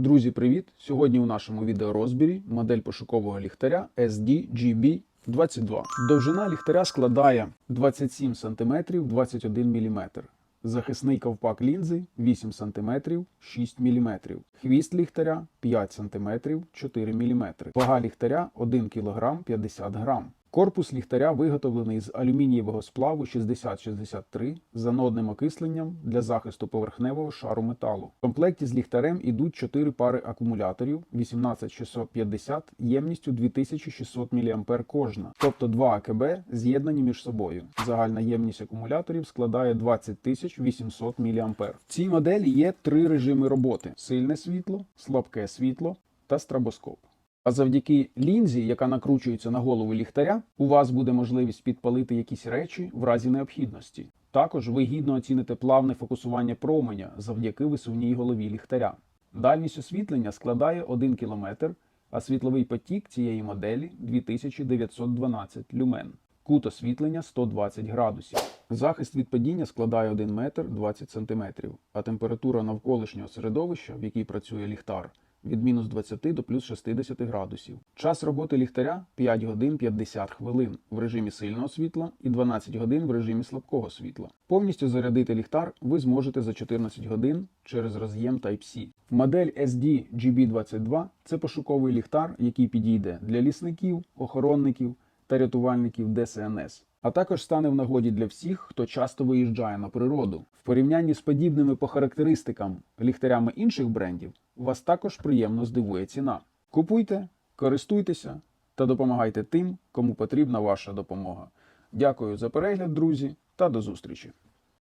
Друзі, привіт! Сьогодні у нашому відеорозбірі модель пошукового ліхтаря SD-GB 22. Довжина ліхтаря складає 27 см 21 мм. Захисний ковпак лінзи 8 см 6 мм. Хвіст ліхтаря 5 см 4 мм. Вага ліхтаря 1 кг 50 г. Корпус ліхтаря виготовлений з алюмінієвого сплаву 6063 з анодним окисленням для захисту поверхневого шару металу. В комплекті з ліхтарем ідуть 4 пари акумуляторів 18650 ємністю 2600 мА кожна, тобто 2 АКБ з'єднані між собою. Загальна ємність акумуляторів складає 20800 мА. В цій моделі є три режими роботи: сильне світло, слабке світло та страбоскоп. А завдяки лінзі, яка накручується на голову ліхтаря, у вас буде можливість підпалити якісь речі в разі необхідності. Також ви гідно оціните плавне фокусування променя завдяки висувній голові ліхтаря. Дальність освітлення складає 1 км, а світловий потік цієї моделі 2912 люмен. Кут освітлення 120 градусів. Захист від падіння складає 1 метр 20 см, а температура навколишнього середовища, в якій працює ліхтар, від мінус 20 до плюс 60 градусів. Час роботи ліхтаря 5 годин 50 хвилин в режимі сильного світла і 12 годин в режимі слабкого світла. Повністю зарядити ліхтар ви зможете за 14 годин через роз'єм Type-C. Модель SD GB22 це пошуковий ліхтар, який підійде для лісників, охоронників та рятувальників ДСНС. А також стане в нагоді для всіх, хто часто виїжджає на природу. В порівнянні з подібними по характеристикам ліхтарями інших брендів, вас також приємно здивує ціна. Купуйте, користуйтеся та допомагайте тим, кому потрібна ваша допомога. Дякую за перегляд, друзі, та до зустрічі!